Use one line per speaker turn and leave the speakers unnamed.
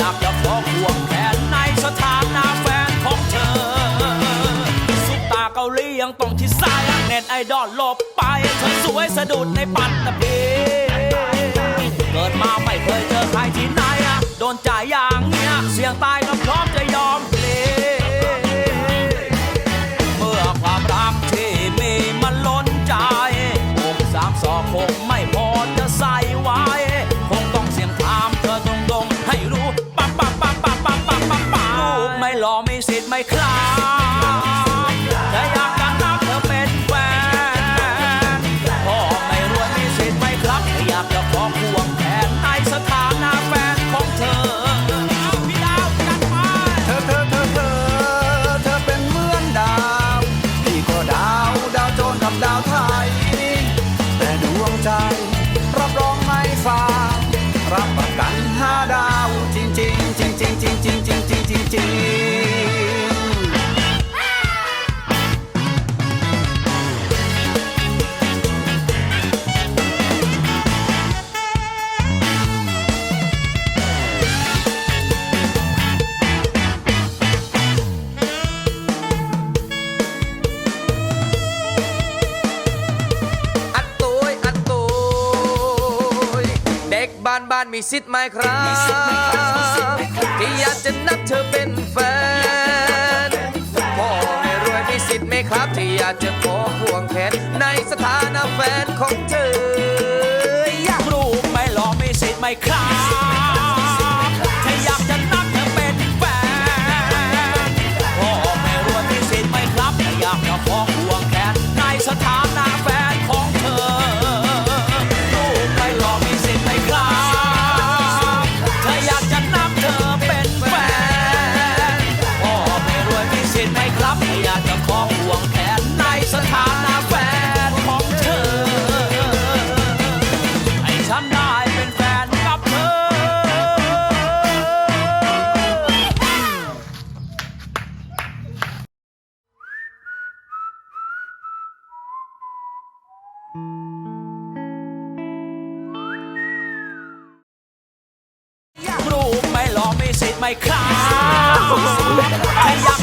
ยากจะขอควงแขนในสถานะแฟนของเธอซุปตาเกาหลียังต้องที่ซ้ายเน็ตไอดอลหลบไปเธอสวยสะดุดในปัตตภีเกิดมาไม่เคยเจอใครที่ไหนอะโดนจ่ายอย่างเนี้ยเสี่ยงตายก็ รอไม่สิทธิ์ไม่ครับแต่อยากจะนับเธอเป็นแฟนพ่อไม่รวยมีสิทธิ์ไหมครับแต่อยากจะขอควงแขนในสถานะแฟนของเธอเอาพี่ดาวจัดไป
เธอเธอเธอเธอเธอเป็นเหมือนดาวพี่ก็ดาวดาวโจรกับดาวไทย แต่ดวงใจรับรองไม่ฟ้ารับประกันห้าดาวจริงจ ริงจริงจริงจา
นบ้านมีสิทธิ์ไหมครับ ที่อยากจะนับเธอเป็นแฟนพ่อไม่รวยมีสิทธิ์ไหมครับ ที่อยากจะขอควงแขนในสถานะแฟนของเธอ
อยากรู้ไหมหรอมีสิทธิ์ไหมครับถ้าอยากจะนับเธอเป็นแฟนพ่อไม่รวยมีสิทธิ์ไหมครับถ้าอยากจะขอควงแขนในสถานะ my car.